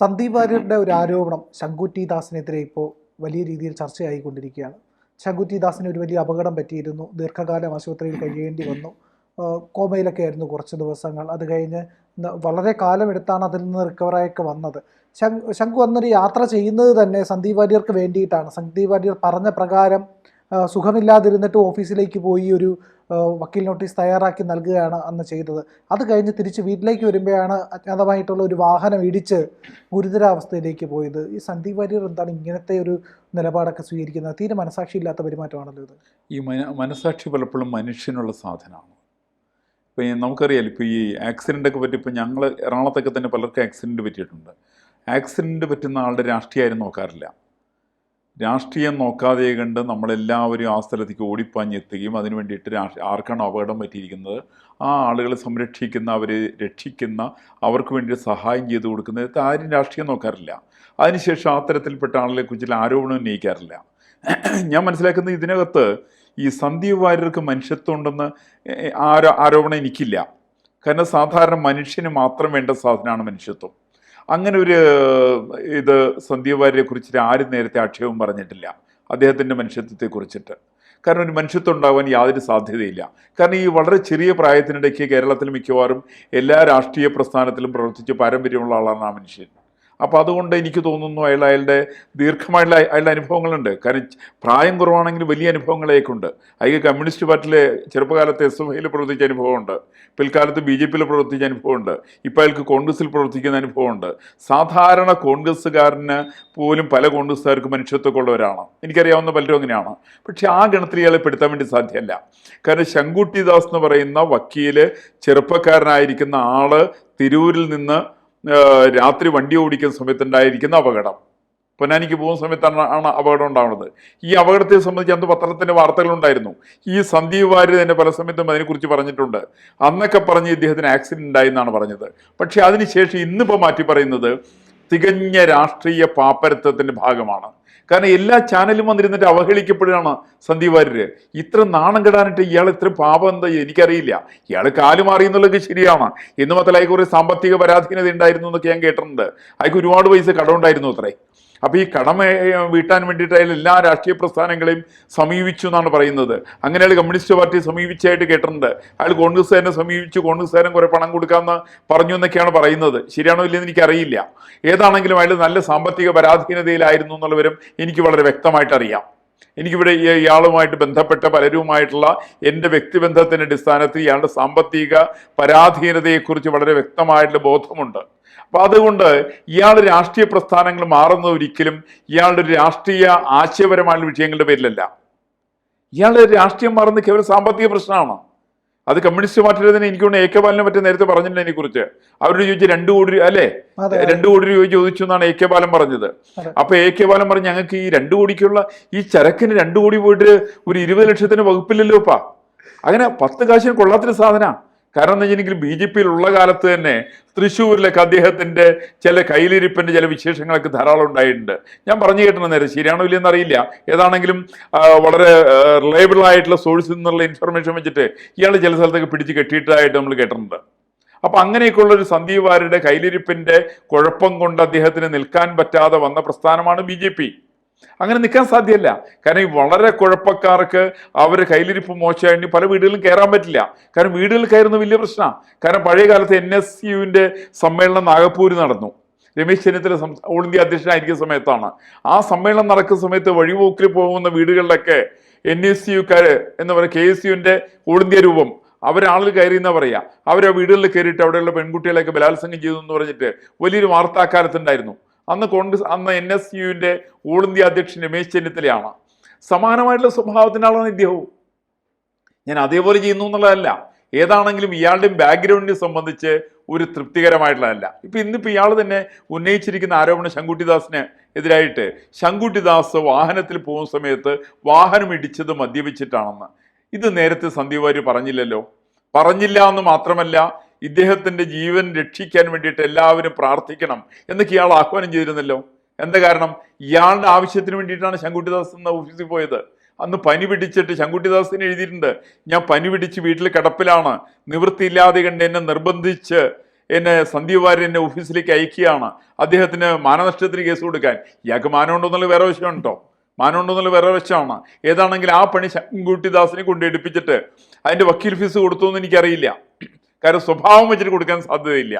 സന്ദീപ് വാര്യരുടെ ഒരു ആരോപണം ശങ്കുറ്റി ദാസിനെതിരെ ഇപ്പോൾ വലിയ രീതിയിൽ ചർച്ചയായിക്കൊണ്ടിരിക്കുകയാണ്. ശങ്കുറ്റി ദാസിന് ഒരു വലിയ അപകടം പറ്റിയിരുന്നു. ദീർഘകാലം ആശുപത്രിയിൽ കഴിയേണ്ടി വന്നു. കോമയിലൊക്കെ ആയിരുന്നു കുറച്ച് ദിവസങ്ങൾ. അത് കഴിഞ്ഞ് വളരെ കാലമെടുത്താണ് അതിൽ നിന്ന് റിക്കവറായൊക്കെ വന്നത്. ശങ്ക് അന്നൊരു യാത്ര ചെയ്യുന്നത് തന്നെ സന്ദീപ് വാര്യർക്ക് വേണ്ടിയിട്ടാണ്. സന്ദീപ് വാര്യർ പറഞ്ഞ പ്രകാരം സുഖമില്ലാതിരുന്നിട്ട് ഓഫീസിലേക്ക് പോയി ഒരു വക്കീൽ നോട്ടീസ് തയ്യാറാക്കി നൽകുകയാണ് അന്ന് ചെയ്തത്. അത് കഴിഞ്ഞ് തിരിച്ച് വീട്ടിലേക്ക് വരുമ്പോഴാണ് അജ്ഞാതമായിട്ടുള്ള ഒരു വാഹനം ഇടിച്ച് ഗുരുതരാവസ്ഥയിലേക്ക് പോയത്. ഈ സന്ദീപ് വാര്യർ എന്താണ് ഇങ്ങനത്തെ ഒരു നിലപാടൊക്കെ സ്വീകരിക്കുന്നത്? തീരെ മനസാക്ഷി ഇല്ലാത്ത പെരുമാറ്റമാണല്ലോ ഇത്. ഈ മന മനസാക്ഷി പലപ്പോഴും മനുഷ്യനുള്ള സാധനമാണ്. ഇപ്പം നമുക്കറിയാലോ ഇപ്പോൾ ഈ ആക്സിഡന്റൊക്കെ ഇപ്പം ഞങ്ങൾ എറണാകുളത്തൊക്കെ തന്നെ പലർക്കും ആക്സിഡന്റ് പറ്റിയിട്ടുണ്ട്. ആക്സിഡന്റ് പറ്റുന്ന ആളുടെ രാഷ്ട്രീയം നോക്കാറില്ല. രാഷ്ട്രീയം നോക്കാതെ കണ്ട് നമ്മളെല്ലാവരും ആ സ്ഥലത്തേക്ക് ഓടിപ്പാഞ്ഞെത്തുകയും അതിനു വേണ്ടിയിട്ട് രാഷ്ട്രീയ ആർക്കാണ് അപകടം പറ്റിയിരിക്കുന്നത്? ആ ആളുകളെ സംരക്ഷിക്കുന്ന അവരെ രക്ഷിക്കുന്ന അവർക്ക് വേണ്ടി സഹായം ചെയ്തു കൊടുക്കുന്നത് ആരും രാഷ്ട്രീയം നോക്കാറില്ല. അതിനുശേഷം ആ തരത്തിൽപ്പെട്ട ആളുകളെ കുറിച്ചുള്ള ആരോപണം ഉന്നയിക്കാറില്ല. ഞാൻ മനസ്സിലാക്കുന്നത് ഇതിനകത്ത് ഈ സന്ദീപ് വാര്യർക്ക് മനുഷ്യത്വം ഉണ്ടെന്ന് ആരോ ആരോപണം എനിക്കില്ല. കാരണം സാധാരണ മനുഷ്യന് മാത്രം വേണ്ട സാധനമാണ് മനുഷ്യത്വം. അങ്ങനെ ഒരു ഇത് സന്ദീപ് വാര്യരെ കുറിച്ചിട്ട് ആരും നേരത്തെ ആക്ഷേപം പറഞ്ഞിട്ടില്ല. അദ്ദേഹത്തിന്റെ മനുഷ്യത്വത്തെ കുറിച്ചിട്ട്. കാരണം ഒരു മനുഷ്യത്വം ഉണ്ടാവാൻ യാതൊരു സാധ്യതയില്ല. കാരണം ഈ വളരെ ചെറിയ പ്രായത്തിനിടയ്ക്ക് കേരളത്തിൽ മിക്കവാറും എല്ലാ രാഷ്ട്രീയ പ്രസ്ഥാനത്തിലും പ്രവർത്തിച്ച് പാരമ്പര്യമുള്ള ആളാണ് ആ മനുഷ്യൻ. അപ്പോൾ അതുകൊണ്ട് എനിക്ക് തോന്നുന്നു അയാൾ അയാളുടെ ദീർഘമായുള്ള അയാളുടെ അനുഭവങ്ങളുണ്ട്. കാരണം പ്രായം കുറവാണെങ്കിലും വലിയ അനുഭവങ്ങളേക്കുണ്ട്. അയാൾക്ക് കമ്മ്യൂണിസ്റ്റ് പാർട്ടിയിലെ ചെറുപ്പകാലത്ത് എസ് എഫ് ഐയിൽ പ്രവർത്തിച്ച അനുഭവമുണ്ട്. പിൽക്കാലത്ത് ബി ജെ പിയിൽ പ്രവർത്തിച്ച അനുഭവമുണ്ട്. ഇപ്പോൾ അയാൾക്ക് കോൺഗ്രസിൽ പ്രവർത്തിക്കുന്ന അനുഭവമുണ്ട്. സാധാരണ കോൺഗ്രസ്സുകാരന് പോലും പല കോൺഗ്രസ്സുകാർക്ക് മനുഷ്യത്വമൊക്കെ എനിക്കറിയാവുന്ന പലരും അങ്ങനെയാണ്. പക്ഷേ ആ ഗണത്തിൽ ഇയാളെ പെടുത്താൻ വേണ്ടി സാധ്യമല്ല. കാരണം ശങ്കുട്ടിദാസ് എന്ന് പറയുന്ന വക്കീൽ ചെറുപ്പക്കാരനായിരിക്കുന്ന ആൾ തിരൂരിൽ നിന്ന് രാത്രി വണ്ടി ഓടിക്കുന്ന സമയത്തുണ്ടായിരിക്കുന്ന അപകടം. പൊന്നാനിക്ക് പോകുന്ന സമയത്താണ് ആണ് അപകടം ഉണ്ടാവുന്നത്. ഈ അപകടത്തെ സംബന്ധിച്ച് അന്ന് പത്രത്തിന്റെ വാർത്തകളുണ്ടായിരുന്നു. ഈ സന്ദീപ് വാര്യർ തന്നെ പല സമയത്തും അതിനെക്കുറിച്ച് പറഞ്ഞിട്ടുണ്ട്. അന്നൊക്കെ പറഞ്ഞ് ഇദ്ദേഹത്തിന് ആക്സിഡന്റ് ഉണ്ടായി എന്നാണ് പറഞ്ഞത്. പക്ഷെ അതിനുശേഷം ഇന്നിപ്പോൾ മാറ്റി പറയുന്നത് തികഞ്ഞ രാഷ്ട്രീയ പാപ്പരത്വത്തിന്റെ ഭാഗമാണ്. കാരണം എല്ലാ ചാനലും വന്നിരുന്നിട്ട് അവഹേളിക്കപ്പെടുകയാണ് സന്ദീപ് വാര്യര്. ഇത്ര നാണം കെടാനിട്ട് ഇയാൾ ഇത്ര പാപം എന്താ എനിക്കറിയില്ല. ഇയാൾ കാൽ മാറി എന്നുള്ളത് ശരിയാണ്. എന്ന് മാത്രമല്ല അയക്ക് കുറേ സാമ്പത്തിക പരാധീനത ഉണ്ടായിരുന്നു എന്നൊക്കെ ഞാൻ കേട്ടിട്ടുണ്ട്. അയക്ക് ഒരുപാട് പൈസ കടമുണ്ടായിരുന്നു അത്രേ. അപ്പൊ ഈ കടമ വീട്ടാൻ വേണ്ടിയിട്ട് അയാൾ എല്ലാ രാഷ്ട്രീയ പ്രസ്ഥാനങ്ങളെയും സമീപിച്ചു എന്നാണ് പറയുന്നത്. അങ്ങനെ അയാൾ കമ്മ്യൂണിസ്റ്റ് പാർട്ടി സമീപിച്ചായിട്ട് കേട്ടിട്ടുണ്ട്. അയാൾ കോൺഗ്രസ്സുകാരനെ സമീപിച്ചു കോൺഗ്രസ്സുകാരൻ കുറെ പണം കൊടുക്കാമെന്ന് പറഞ്ഞു എന്നൊക്കെയാണ് പറയുന്നത്. ശരിയാണോ ഇല്ലെന്ന് എനിക്കറിയില്ല. ഏതാണെങ്കിലും അയാൾ നല്ല സാമ്പത്തിക പരാധീനതയിലായിരുന്നു എന്നുള്ളവരും എനിക്ക് വളരെ വ്യക്തമായിട്ട് അറിയാം. എനിക്കിവിടെ ഇയാളുമായിട്ട് ബന്ധപ്പെട്ട പലരുമായിട്ടുള്ള എന്റെ വ്യക്തിബന്ധത്തിന്റെ അടിസ്ഥാനത്തിൽ ഇയാളുടെ സാമ്പത്തിക പരാധീനതയെക്കുറിച്ച് വളരെ വ്യക്തമായിട്ടുള്ള ബോധമുണ്ട്. അപ്പൊ അതുകൊണ്ട് ഇയാൾ രാഷ്ട്രീയ പ്രസ്ഥാനങ്ങൾ മാറുന്നത് ഒരിക്കലും ഇയാളുടെ ഒരു രാഷ്ട്രീയ ആശയപരമായ വിഷയങ്ങളുടെ പേരിലല്ല. ഇയാളുടെ രാഷ്ട്രീയം മാറുന്നത് കേവലം സാമ്പത്തിക പ്രശ്നമാണ്. അത് കമ്മ്യൂണിസ്റ്റ് പാർട്ടിയുടെ തന്നെ എനിക്ക് തോന്നുന്നു എ കെ ബാലനെ പറ്റി നേരത്തെ പറഞ്ഞില്ല അതിനെ കുറിച്ച് അവരോട് ചോദിച്ചു രണ്ടു കോടി രൂപ അല്ലേ? രണ്ടു കോടി രൂപ ചോദിച്ചു എന്നാണ് എ കെ ബാലൻ പറഞ്ഞത്. അപ്പൊ എ കെ ബാലൻ പറഞ്ഞു ഞങ്ങൾക്ക് ഈ രണ്ടു കോടിക്കുള്ള ഈ ചരക്കിന് രണ്ടു കോടി പോയിട്ട് ഒരു ഇരുപത് ലക്ഷത്തിന് വകുപ്പില്ലല്ലോ അപ്പാ അങ്ങനെ പത്ത് കാശിന് കൊള്ളാത്തൊരു സാധന. കാരണം എന്ന് വെച്ചിട്ടുണ്ടെങ്കിൽ ബി ജെ പിയിൽ ഉള്ള കാലത്ത് തന്നെ തൃശ്ശൂരിലൊക്കെ അദ്ദേഹത്തിന്റെ ചില കയ്യിലിരിപ്പിന്റെ ചില വിശേഷങ്ങളൊക്കെ ധാരാളം ഉണ്ടായിട്ടുണ്ട്. ഞാൻ പറഞ്ഞു കേട്ടുന്ന നേരം ശരിയാണോ ഇല്ലെന്ന് അറിയില്ല. ഏതാണെങ്കിലും വളരെ റിലയബിൾ ആയിട്ടുള്ള സോഴ്സിൽ നിന്നുള്ള ഇൻഫർമേഷൻ വെച്ചിട്ട് ഇയാൾ ചില സ്ഥലത്തൊക്കെ പിടിച്ച് കെട്ടിയിട്ടായിട്ട് നമ്മൾ കേട്ടിട്ടുണ്ട്. അപ്പൊ അങ്ങനെയൊക്കെയുള്ള ഒരു സന്ദീപ് വാര്യയുടെ കയ്യിലിരിപ്പിന്റെ കുഴപ്പം കൊണ്ട് അദ്ദേഹത്തിന് നിൽക്കാൻ പറ്റാതെ വന്ന പ്രസ്ഥാനമാണ് ബി ജെ പി. അങ്ങനെ നിൽക്കാൻ സാധ്യമല്ല കാരണം ഈ വളരെ കുഴപ്പക്കാർക്ക് അവർ കയ്യിലിരിപ്പ് മോശമായി പല വീടുകളിലും കയറാൻ പറ്റില്ല. കാരണം വീടുകളിൽ കയറുന്ന വലിയ പ്രശ്നമാണ്. കാരണം പഴയ കാലത്ത് എൻ എസ് യുവിന്റെ സമ്മേളനം നാഗപ്പൂരിൽ നടന്നു. രമേശ് ചെന്നിത്തല ഓൾ ഇന്ത്യ അധ്യക്ഷനായിരിക്കുന്ന സമയത്താണ്. ആ സമ്മേളനം നടക്കുന്ന സമയത്ത് വഴിപോക്കിൽ പോകുന്ന വീടുകളിലൊക്കെ എൻ എസ് യുക്കാർ എന്ന് പറയുക കെ എസ് യുവിന്റെ ഓൾ ഇന്ത്യ രൂപം അവരാളിൽ കയറി എന്നാ പറയുക. അവർ ആ വീടുകളിൽ കയറിയിട്ട് അവിടെയുള്ള പെൺകുട്ടികളെയൊക്കെ ബലാത്സംഗം ചെയ്തു എന്ന് പറഞ്ഞിട്ട് വലിയൊരു വാർത്താക്കാലത്തുണ്ടായിരുന്നു. അന്ന് കോൺഗ്രസ് അന്ന് എൻ എസ് യുവിന്റെ ഓൾ ഇന്ത്യ അധ്യക്ഷൻ രമേശ് ചെന്നിത്തലയാണ് സമാനമായിട്ടുള്ള സ്വഭാവത്തിനാളാണ് ഇദ്ദേഹവും. ഞാൻ അതേപോലെ ചെയ്യുന്നു എന്നുള്ളതല്ല. ഏതാണെങ്കിലും ഇയാളുടെയും ബാക്ക്ഗ്രൗണ്ടിനെ സംബന്ധിച്ച് ഒരു തൃപ്തികരമായിട്ടുള്ളതല്ല. ഇപ്പൊ ഇന്നിപ്പോ ഇയാൾ തന്നെ ഉന്നയിച്ചിരിക്കുന്ന ആരോപണം ശങ്കുട്ടിദാസിന് എതിരായിട്ട് ശങ്കുട്ടിദാസ് വാഹനത്തിൽ പോകുന്ന സമയത്ത് വാഹനം ഇടിച്ചത് മദ്യപിച്ചിട്ടാണെന്ന്. ഇത് നേരത്തെ സന്ദീപ് വാര്യർ പറഞ്ഞില്ലല്ലോ. പറഞ്ഞില്ല എന്ന് മാത്രമല്ല ഇദ്ദേഹത്തിന്റെ ജീവൻ രക്ഷിക്കാൻ വേണ്ടിയിട്ട് എല്ലാവരും പ്രാർത്ഥിക്കണം എന്നൊക്കെ ഇയാൾ ആഹ്വാനം ചെയ്തിരുന്നല്ലോ. എന്താ കാരണം? ഇയാളുടെ ആവശ്യത്തിന് വേണ്ടിയിട്ടാണ് ശങ്കുട്ടിദാസ് എന്ന ഓഫീസിൽ പോയത്. അന്ന് പനി പിടിച്ചിട്ട് ശങ്കുട്ടിദാസിന് എഴുതിയിട്ടുണ്ട് ഞാൻ പനി പിടിച്ച് വീട്ടിൽ കിടപ്പിലാണ്. നിവൃത്തിയില്ലാതെ കണ്ട് എന്നെ നിർബന്ധിച്ച് എന്നെ സന്ദീപ് വാര്യർ എന്നെ ഓഫീസിലേക്ക് അയക്കുകയാണ്. അദ്ദേഹത്തിന് മാനനഷ്ടത്തിന് കേസ് കൊടുക്കാൻ. ഇയാൾക്ക് മാനമുണ്ടോന്നുള്ള വേറെ വിഷയമുണ്ടോ കേട്ടോ മാനമുണ്ടോ എന്നുള്ള വേറെ വിഷയമാണ്. ഏതാണെങ്കിൽ ആ പണി ശങ്കുട്ടിദാസിനെ കൊണ്ട് എടുപ്പിച്ചിട്ട് അതിന്റെ വക്കീൽ ഫീസ് കൊടുത്തു എന്ന് എനിക്കറിയില്ല. കാരണം സ്വഭാവം വെച്ചിട്ട് കൊടുക്കാൻ സാധ്യതയില്ല.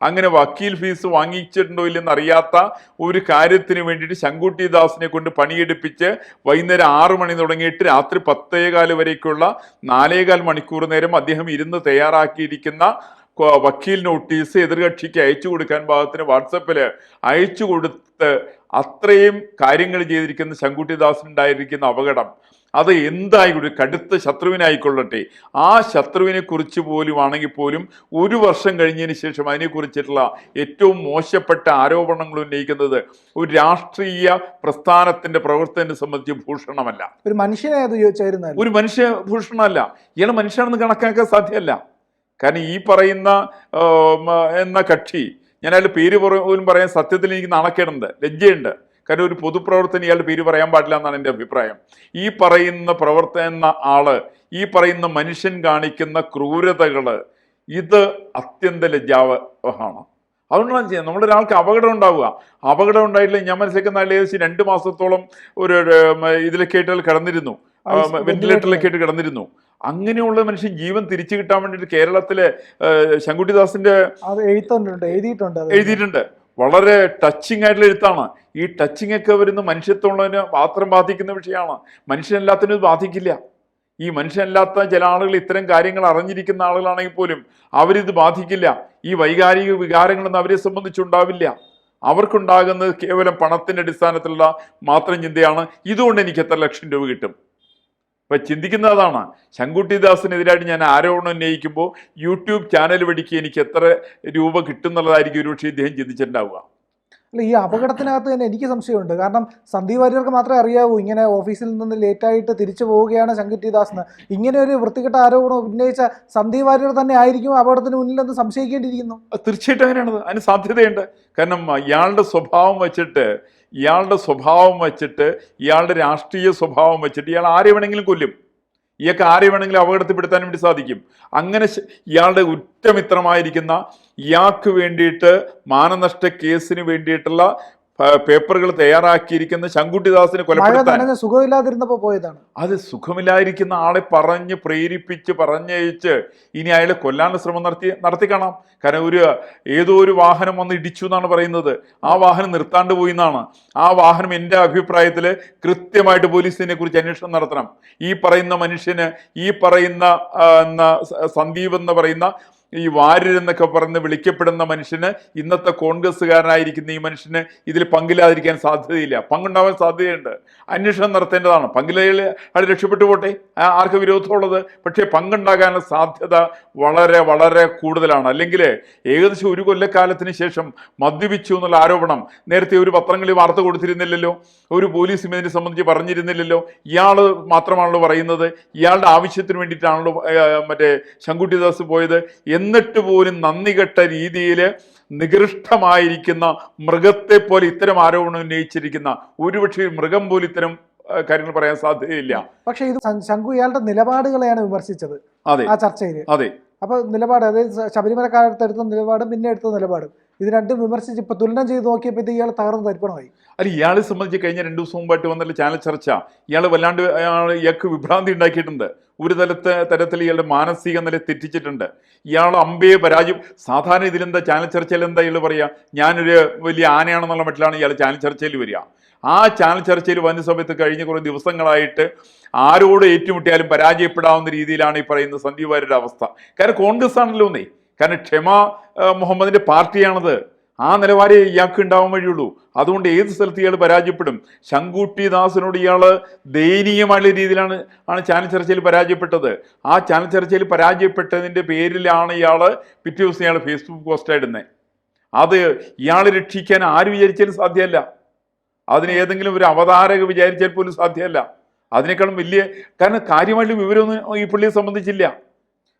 അങ്ങനെ വക്കീൽ ഫീസ് വാങ്ങിച്ചിട്ടുണ്ടോ ഇല്ലെന്ന് അറിയാത്ത ഒരു കാര്യത്തിന് വേണ്ടിയിട്ട് ശങ്കുട്ടി ദാസിനെ കൊണ്ട് പണിയെടുപ്പിച്ച് വൈകുന്നേരം ആറ് മണി തുടങ്ങിയിട്ട് രാത്രി പത്തേകാൽ വരേക്കുള്ള നാലേകാൽ മണിക്കൂർ നേരം അദ്ദേഹം ഇരുന്ന് തയ്യാറാക്കിയിരിക്കുന്ന വക്കീൽ നോട്ടീസ് എതിർകക്ഷിക്ക് അയച്ചു കൊടുക്കാൻ ഭാഗത്തിന് വാട്സപ്പിൽ അയച്ചു കൊടുത്ത് അത്രയും കാര്യങ്ങൾ ചെയ്തിരിക്കുന്ന ശങ്കുട്ടിദാസിനുണ്ടായിരിക്കുന്ന അപകടം. അത് എന്തായിക്കൊള്ളട്ടെ കടുത്ത ശത്രുവിനായിക്കൊള്ളട്ടെ. ആ ശത്രുവിനെ കുറിച്ച് പോലും ആണെങ്കിൽ പോലും ഒരു വർഷം കഴിഞ്ഞതിന് ശേഷം അതിനെക്കുറിച്ചിട്ടുള്ള ഏറ്റവും മോശപ്പെട്ട ആരോപണങ്ങൾ ഉന്നയിക്കുന്നത് ഒരു രാഷ്ട്രീയ പ്രസ്ഥാനത്തിന്റെ പ്രവർത്തനത്തെ സംബന്ധിച്ച് ഭൂഷണമല്ല. ഒരു മനുഷ്യനെ അത് ചോദിച്ചായിരുന്നു ഒരു മനുഷ്യ ഭൂഷണമല്ല. ഇയാൾ മനുഷ്യനെന്ന് കണക്കാക്കാൻ സാധ്യമല്ല. കാരണം ഈ പറയുന്ന എന്ന കക്ഷി ഞാൻ അതിൽ പേര് പോലും പറയാൻ സത്യത്തിൽ എനിക്ക് നാണക്കേടുണ്ട്. ലജ്ജയുണ്ട്. കാരണം ഒരു പൊതുപ്രവർത്തനം ഇയാളുടെ പേര് പറയാൻ പാടില്ല എന്നാണ് എന്റെ അഭിപ്രായം. ഈ പറയുന്ന പ്രവർത്തന ആൾ ഈ പറയുന്ന മനുഷ്യൻ കാണിക്കുന്ന ക്രൂരതകൾ ഇത് അത്യന്ത ലജ്ജാവഹമാണ്. അതുകൊണ്ടാണ് ചെയ്യുന്നത്. നമ്മുടെ ഒരാൾക്ക് അപകടം ഉണ്ടാവുക. അപകടം ഉണ്ടായിട്ടില്ല ഞാൻ മനസ്സിലാക്കുന്ന ഏകദേശം രണ്ട് മാസത്തോളം ഒരു ഇതിലൊക്കെ ആയിട്ട് കിടന്നിരുന്നു. വെന്റിലേറ്ററിലൊക്കെ ആയിട്ട് കിടന്നിരുന്നു. അങ്ങനെയുള്ള മനുഷ്യൻ ജീവൻ തിരിച്ചു കിട്ടാൻ വേണ്ടിയിട്ട് കേരളത്തിലെ ശങ്കുട്ടിദാസിന്റെ എഴുതിയിട്ടുണ്ട് എഴുതിയിട്ടുണ്ട്. വളരെ ടച്ചിങ് ആയിട്ടുള്ള എഴുത്താണ്. ഈ ടച്ചിങ് ഒക്കെ വരുന്ന മനുഷ്യത്വമുള്ളതിന് മാത്രം ബാധിക്കുന്ന വിഷയമാണ്. മനുഷ്യനല്ലാത്തതിനും ബാധിക്കില്ല. ഈ മനുഷ്യനല്ലാത്ത ചില ആളുകൾ ഇത്തരം കാര്യങ്ങൾ അറിഞ്ഞിരിക്കുന്ന ആളുകളാണെങ്കിൽ പോലും അവരിത് ബാധിക്കില്ല. ഈ വൈകാരിക വികാരങ്ങളൊന്നും അവരെ സംബന്ധിച്ചുണ്ടാവില്ല. അവർക്കുണ്ടാകുന്നത് കേവലം പണത്തിന്റെ അടിസ്ഥാനത്തിലുള്ള മാത്രം ചിന്തയാണ്. ഇതുകൊണ്ട് എനിക്ക് എത്ര ലക്ഷം രൂപ കിട്ടും? അപ്പൊ ചിന്തിക്കുന്ന അതാണ് ശങ്കുട്ടിദാസിനെതിരായിട്ട് ഞാൻ ആരോപണം ഉന്നയിക്കുമ്പോൾ യൂട്യൂബ് ചാനൽ വഴിക്ക് എനിക്ക് എത്ര രൂപ കിട്ടുന്നുള്ളതായിരിക്കും ഒരുപക്ഷെ ഇദ്ദേഹം ചിന്തിച്ചിട്ടുണ്ടാവുക. അല്ല ഈ അപകടത്തിനകത്ത് തന്നെ എനിക്ക് സംശയമുണ്ട്. കാരണം സന്ദീപ് വാര്യർക്ക് മാത്രമേ അറിയാവൂ ഇങ്ങനെ ഓഫീസിൽ നിന്ന് ലേറ്റായിട്ട് തിരിച്ചു പോവുകയാണ് ദാസ് എന്ന് ഇങ്ങനെ ഒരു വൃത്തികെട്ട ആരോപണം ഉന്നയിച്ച സന്ദീപ് വാര്യർ തന്നെ ആയിരിക്കും അപകടത്തിന് മുന്നിലെന്ന് സംശയിക്കേണ്ടിയിരിക്കുന്നു. തീർച്ചയായിട്ടും അങ്ങനെയാണ്. അതിന് സാധ്യതയുണ്ട്. കാരണം ഇയാളുടെ സ്വഭാവം വെച്ചിട്ട് ഇയാളുടെ സ്വഭാവം വെച്ചിട്ട് ഇയാളുടെ രാഷ്ട്രീയ സ്വഭാവം വെച്ചിട്ട് ഇയാൾ ആരെ വേണമെങ്കിലും കൊല്ലും. ഇയാൾക്ക് ആരെ വേണമെങ്കിലും അപകടത്തിൽപ്പെടുത്താൻ വേണ്ടി സാധിക്കും. അങ്ങനെ ഇയാളുടെ ഉറ്റമിത്രമായിരിക്കുന്ന ഇയാൾക്ക് വേണ്ടിയിട്ട് മാനനഷ്ട കേസിന് വേണ്ടിയിട്ടുള്ള പേപ്പറുകൾ തയ്യാറാക്കിയിരിക്കുന്ന ശങ്കുട്ടിദാസിനെ കൊലപ്പെടുത്താൻ. സുഖമില്ലാതിരുന്നപ്പോൾ പോയതാണ്. അത് സുഖമില്ലായിരിക്കുന്ന ആളെ പറഞ്ഞ് പ്രേരിപ്പിച്ച് പറഞ്ഞയച്ച് ഇനി അയാളെ കൊല്ലാനുള്ള ശ്രമം നടത്തി നടത്തി കാണാം. കാരണം ഒരു ഏതോ ഒരു വാഹനം വന്ന് ഇടിച്ചു എന്നാണ് പറയുന്നത്. ആ വാഹനം നിർത്താണ്ട് പോയി എന്നാണ്. ആ വാഹനം എന്റെ അഭിപ്രായത്തിൽ കൃത്യമായിട്ട് പോലീസിനെ കുറിച്ച് അന്വേഷണം നടത്തണം. ഈ പറയുന്ന മനുഷ്യന് ഈ പറയുന്ന സന്ദീപ് എന്ന് പറയുന്ന ഈ വാര്യർ എന്നൊക്കെ പറഞ്ഞ് വിളിക്കപ്പെടുന്ന മനുഷ്യന് ഇന്നത്തെ കോൺഗ്രസ്സുകാരനായിരിക്കുന്ന ഈ മനുഷ്യന് ഇതിൽ പങ്കില്ലാതിരിക്കാൻ സാധ്യതയില്ല. പങ്കുണ്ടാവാൻ സാധ്യതയുണ്ട്. അന്വേഷണം നടത്തേണ്ടതാണ്. പങ്കിലയിൽ അയാൾ രക്ഷപ്പെട്ടു പോട്ടെ. ആർക്ക് വിരോധമുള്ളത്? പക്ഷേ പങ്കുണ്ടാകാനുള്ള സാധ്യത വളരെ വളരെ കൂടുതലാണ്. അല്ലെങ്കിൽ ഏകദേശം ഒരു കൊല്ലക്കാലത്തിന് ശേഷം മദ്യപിച്ചു എന്നുള്ള ആരോപണം നേരത്തെ ഒരു പത്രങ്ങളിൽ വാർത്ത കൊടുത്തിരുന്നില്ലല്ലോ. ഒരു പോലീസും ഇതിനെ സംബന്ധിച്ച് പറഞ്ഞിരുന്നില്ലല്ലോ. ഇയാൾ മാത്രമാണല്ലോ പറയുന്നത്. ഇയാളുടെ ആവശ്യത്തിന് വേണ്ടിയിട്ടാണല്ലോ മറ്റേ ശങ്കുട്ടിദാസ് പോയത് എന്നിട്ട് പോലും നന്ദി കെട്ട രീതിയിൽ നികൃഷ്ടമായിരിക്കുന്ന മൃഗത്തെ പോലെ ഇത്തരം ആരോപണം ഉന്നയിച്ചിരിക്കുന്ന ഒരുപക്ഷെ ഒരു മൃഗം പോലും ഇത്തരം കാര്യങ്ങൾ പറയാൻ സാധ്യതയില്ല. പക്ഷേ ഇത് ശംഖു ഇയാളുടെ നിലപാടുകളെയാണ് വിമർശിച്ചത് അതെ. ആ ചർച്ചയിൽ അതെ. അപ്പൊ നിലപാട് അതായത് ശബരിമല കാലത്ത് എടുത്ത നിലപാടും പിന്നെ എടുത്ത നിലപാടും. ഇത് രണ്ടും വിമർശിച്ച് ഇപ്പൊ തുലനം ചെയ്ത് നോക്കിയപ്പോൾ ഇത് ഇയാൾ തകർന്ന് തരിപ്പണമായി. അല്ല ഇയാളെ സംബന്ധിച്ച് കഴിഞ്ഞ രണ്ടു ദിവസം മുമ്പായിട്ട് വന്നിട്ട് ചാനൽ ചർച്ച ഇയാൾ വല്ലാണ്ട് ഇയാൾക്ക് വിഭ്രാന്തി ഉണ്ടാക്കിയിട്ടുണ്ട്. ഒരു തലത്തെ തരത്തിൽ ഇയാളുടെ മാനസിക നില തെറ്റിച്ചിട്ടുണ്ട്. ഇയാൾ അമ്പയെ പരാജയം സാധാരണ ഇതിലെന്താ ചാനൽ ചർച്ചയിൽ എന്താ ഇയാൾ പറയുക ഞാനൊരു വലിയ ആനയാണെന്നുള്ള മട്ടിലാണ് ഇയാൾ ചാനൽ ചർച്ചയിൽ വരിക. ആ ചാനൽ ചർച്ചയിൽ വന്ന സമയത്ത് കഴിഞ്ഞ കുറേ ദിവസങ്ങളായിട്ട് ആരോട് ഏറ്റുമുട്ടിയാലും പരാജയപ്പെടാവുന്ന രീതിയിലാണ് ഈ പറയുന്ന സന്ദീപ് അവസ്ഥ. കാരണം കോൺഗ്രസ് ആണല്ലോ ഒന്നേ. കാരണം ക്ഷമ മുഹമ്മദിന്റെ പാർട്ടിയാണത്. ആ നിലവാരേ ഇയാൾക്ക് ഉണ്ടാവാൻ വഴിയുള്ളൂ. അതുകൊണ്ട് ഏത് സ്ഥലത്ത് ഇയാൾ പരാജയപ്പെടും? ശങ്കുട്ടി ദാസിനോട് ഇയാൾ ദയനീയമായുള്ള രീതിയിലാണ് ആണ് ചാനൽ ചർച്ചയിൽ പരാജയപ്പെട്ടത്. ആ ചാനൽ ചർച്ചയിൽ പരാജയപ്പെട്ടതിന്റെ പേരിലാണ് ഇയാൾ പിറ്റേ ദിവസം ഇയാൾ ഫേസ്ബുക്ക് പോസ്റ്റ് ഇടുന്നത് അത് ഇയാളെ രക്ഷിക്കാൻ ആര് വിചാരിച്ചാലും സാധ്യമല്ല. അതിന് ഏതെങ്കിലും ഒരു അവതാരക വിചാരിച്ചാൽ പോലും സാധ്യമല്ല. അതിനേക്കാളും വലിയ കാരണം കാര്യമായിട്ട് വിവരമൊന്നും ഈ പുള്ളിയെ സംബന്ധിച്ചില്ല.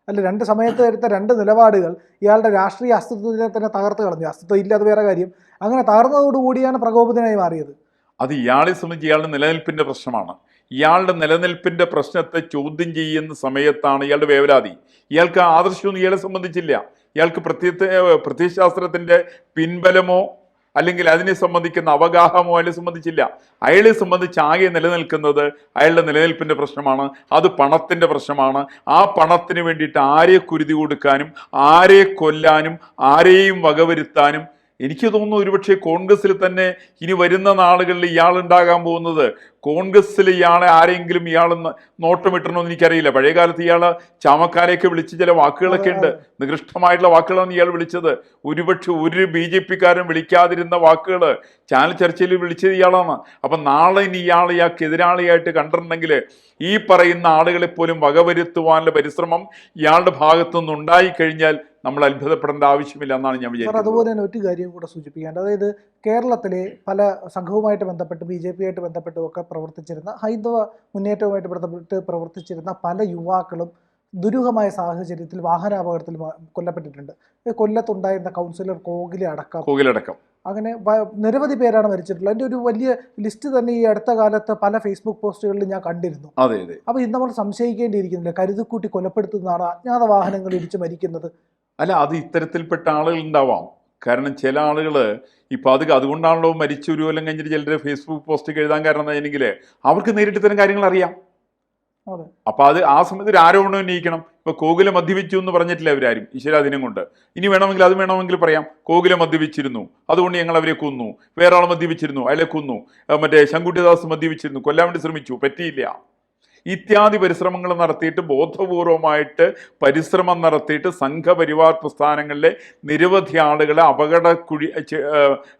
അല്ല രണ്ട് സമയത്ത് എടുത്ത രണ്ട് നിലപാടുകൾ ഇയാളുടെ രാഷ്ട്രീയ അസ്തിത്വത്തിനെ തന്നെ തകർത്ത് കളഞ്ഞു. അസ്തിത്വം ഇല്ല വേറെ കാര്യം. അങ്ങനെ തകർന്നതോടുകൂടിയാണ് പ്രകോപിതനായി മാറിയത്. അത് ഇയാളെ സംബന്ധിച്ച് ഇയാളുടെ നിലനിൽപ്പിന്റെ പ്രശ്നമാണ്. ഇയാളുടെ നിലനിൽപ്പിന്റെ പ്രശ്നത്തെ ചോദ്യം ചെയ്യുന്ന സമയത്താണ് ഇയാളുടെ വേവലാതി. ഇയാൾക്ക് ആദർശമൊന്നും ഇയാളെ സംബന്ധിച്ചില്ല. ഇയാൾക്ക് പ്രത്യേക പ്രത്യയശാസ്ത്രത്തിന്റെ പിൻബലമോ അല്ലെങ്കിൽ അതിനെ സംബന്ധിക്കുന്ന അവഗാഹമോ അയാളെ സംബന്ധിച്ചില്ല. അയാളെ സംബന്ധിച്ച് ആകെ നിലനിൽക്കുന്നത് അയാളുടെ നിലനിൽപ്പിന്റെ പ്രശ്നമാണ്. അത് പണത്തിന്റെ പ്രശ്നമാണ്. ആ പണത്തിന് വേണ്ടിയിട്ട് ആരെ കുരുതി കൊടുക്കാനും ആരെ കൊല്ലാനും ആരെയും വകവരുത്താനും എനിക്ക് തോന്നുന്നു ഒരുപക്ഷെ കോൺഗ്രസ്സിൽ തന്നെ ഇനി വരുന്ന നാളുകളിൽ ഇയാൾ ഉണ്ടാകാൻ പോകുന്നത്. കോൺഗ്രസ്സിൽ ഇയാളെ ആരെങ്കിലും ഇയാൾ നോട്ടമിട്ടണമെന്ന് എനിക്കറിയില്ല. പഴയ കാലത്ത് ഇയാൾ ചാമക്കാരെയൊക്കെ വിളിച്ച് ചില വാക്കുകളൊക്കെ ഉണ്ട്. നികൃഷ്ടമായിട്ടുള്ള വാക്കുകളാണ് ഇയാൾ വിളിച്ചത്. ഒരുപക്ഷെ ഒരു ബി ജെ പിക്കാരും വിളിക്കാതിരുന്ന വാക്കുകൾ ചാനൽ ചർച്ചയിൽ വിളിച്ചത് ഇയാളാണ്. അപ്പം നാളെ ഇനി ഇയാൾ ഇയാൾക്ക് എതിരാളിയായിട്ട് കണ്ടിട്ടുണ്ടെങ്കിൽ ഈ പറയുന്ന ആളുകളെ പോലും വകവരുത്തുവാനുള്ള പരിശ്രമം ഇയാളുടെ ഭാഗത്തുനിന്ന് ഉണ്ടായിക്കഴിഞ്ഞാൽ കഴിഞ്ഞാൽ നമ്മൾ അത്ഭുതപ്പെടേണ്ട ആവശ്യമില്ല എന്നാണ് ഞാൻ വിചാരിച്ചത് വിചാരിക്കുന്നത്. അതുപോലെ തന്നെ ഒരു കാര്യം കൂടെ സൂചിപ്പിക്കേണ്ടത് അതായത് കേരളത്തിലെ പല സംഘവുമായിട്ട് ബന്ധപ്പെട്ട് ബി ജെ പിയായിട്ട് ബന്ധപ്പെട്ടും ഒക്കെ പ്രവർത്തിച്ചിരുന്ന ഹൈന്ദവ മുന്നേറ്റവുമായിട്ട് ബന്ധപ്പെട്ട് പ്രവർത്തിച്ചിരുന്ന പല യുവാക്കളും ദുരൂഹമായ സാഹചര്യത്തിൽ വാഹനാപകടത്തിൽ കൊല്ലപ്പെട്ടിട്ടുണ്ട്. കൊല്ലത്തുണ്ടായിരുന്ന കൗൺസിലർ കോകിലെ അടക്കം. കോകിലടക്കം. അങ്ങനെ നിരവധി പേരാണ് മരിച്ചിട്ടുള്ളത്. അതിന്റെ ഒരു വലിയ ലിസ്റ്റ് തന്നെ ഈ അടുത്ത കാലത്ത് പല ഫേസ്ബുക്ക് പോസ്റ്റുകളിൽ ഞാൻ കണ്ടിരുന്നു. അതെ അതെ. അപ്പോൾ ഇത് നമ്മൾ സംശയിക്കേണ്ടിയിരിക്കുന്നില്ല. കരുതിക്കൂട്ടി കൊലപ്പെടുത്തുന്നതാണ് അജ്ഞാത വാഹനങ്ങൾ ഇടിച്ച് മരിക്കുന്നത്. അല്ല അത് ഇത്തരത്തിൽപ്പെട്ട ആളുകൾ ഉണ്ടാവാം. കാരണം ചില ആളുകൾ ഇപ്പോൾ അത് അതുകൊണ്ടാണല്ലോ മരിച്ചു ഒരു കൊല്ലം കഴിഞ്ഞിട്ട് ചിലർ ഫേസ്ബുക്ക് പോസ്റ്റ് എഴുതാൻ കാരണം എന്താണെങ്കിൽ അവർക്ക് നേരിട്ട് ഇത്തരം കാര്യങ്ങൾ അറിയാം. അതെ. അപ്പൊ അത് ആ സമയത്ത് ഒരു ആരോപണം ഉന്നയിക്കണം. ഇപ്പൊ കോകുല മദ്യപിച്ചു എന്ന് പറഞ്ഞിട്ടില്ല അവരാരും ഈശ്വരാധീനം കൊണ്ട്. ഇനി വേണമെങ്കിൽ അത് വേണമെങ്കിൽ പറയാം. കോകുല മദ്യപിച്ചിരുന്നു. അതുകൊണ്ട് ഞങ്ങൾ അവരെ കൊന്നു. വേറെ ആൾ മദ്യപിച്ചിരുന്നു. അയാളെ കൊന്നു. മറ്റേ ശങ്കുട്ടിദാസ് മദ്യപിച്ചിരുന്നു. കൊല്ലാൻ വേണ്ടി ശ്രമിച്ചു. പറ്റിയില്ല. ഇത്യാദി പരിശ്രമങ്ങൾ നടത്തിയിട്ട് ബോധപൂർവമായിട്ട് പരിശ്രമം നടത്തിയിട്ട് സംഘപരിവാർ പ്രസ്ഥാനങ്ങളിലെ നിരവധി ആളുകളെ അപകട കുഴി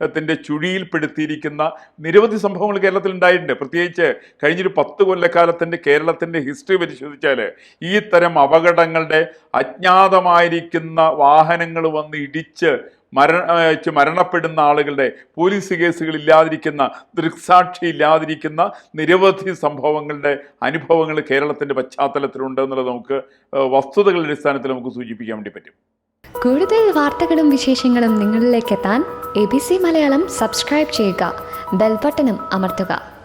ത്തിന്റെ ചുഴിയിൽപ്പെടുത്തിയിരിക്കുന്ന നിരവധി സംഭവങ്ങൾ കേരളത്തിൽ ഉണ്ടായിട്ടുണ്ട്. പ്രത്യേകിച്ച് കഴിഞ്ഞൊരു പത്ത് കൊല്ലക്കാലത്തിന്റെ കേരളത്തിന്റെ ഹിസ്റ്ററി പരിശോധിച്ചാൽ ഈ തരം അപകടങ്ങളുടെ അജ്ഞാതമായിരിക്കുന്ന വാഹനങ്ങൾ വന്ന് ഇടിച്ച് മരണ മരണപ്പെടുന്ന ആളുകളുടെ പോലീസ് കേസുകൾ ഇല്ലാതിരിക്കുന്ന ദൃക്സാക്ഷി ഇല്ലാതിരിക്കുന്ന നിരവധി സംഭവങ്ങളുടെ അനുഭവങ്ങൾ കേരളത്തിന്റെ പശ്ചാത്തലത്തിലുണ്ട് എന്നുള്ളത് നമുക്ക് വസ്തുതകളുടെ അടിസ്ഥാനത്തിൽ നമുക്ക് സൂചിപ്പിക്കാൻ വേണ്ടി പറ്റും. കൂടുതൽ വാർത്തകളും വിശേഷങ്ങളും നിങ്ങളിലേക്ക് എത്താൻ A B C Malayalam subscribe ചെയ്യുക. ബെൽബട്ടനും അമർത്തുക.